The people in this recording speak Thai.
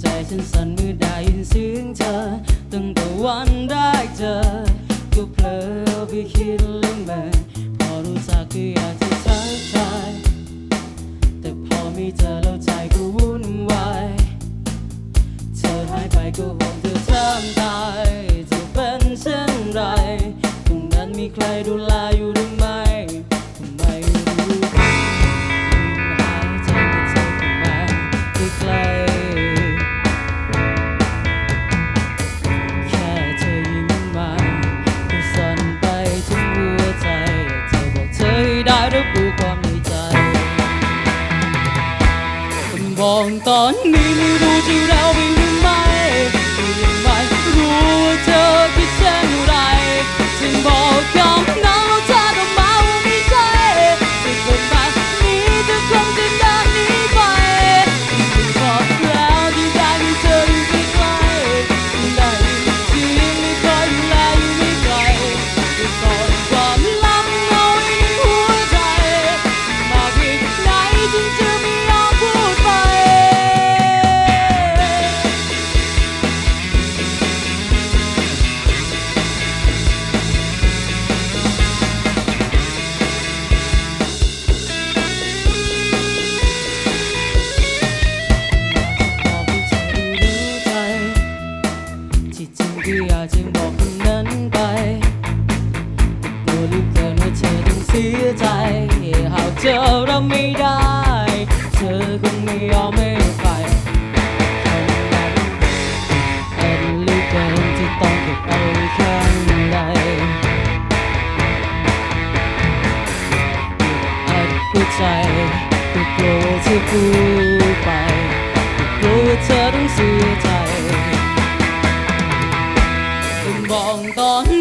ใจฉันสั่นมือได้ยินเสียงเธอ ตั้งแต่วันแรกเจอ ก็เพลิไปคิดเรื่องม่นพอรู้จักก็อยากจะทักทาย แต่พอมีเธอแล้วใจก็วุ่นวาย เธอหายไปก็หวังเธอทำตายจะเป็นเช่นไร ตรงนั้นมีใครดูแล มองตอนนี้ไม่รู้จะเราไปห สียใจ หากเธอรับไม่ได้ เธอคงไม่ยอมให้ใครคนนั้นแอบเหลือเกินที่ต้องเก็บเอาไว้ข้างในอัดหัวใจก็กลัวว่พูดไปกลัวเธอต้องเสียใจต้องบอกตอน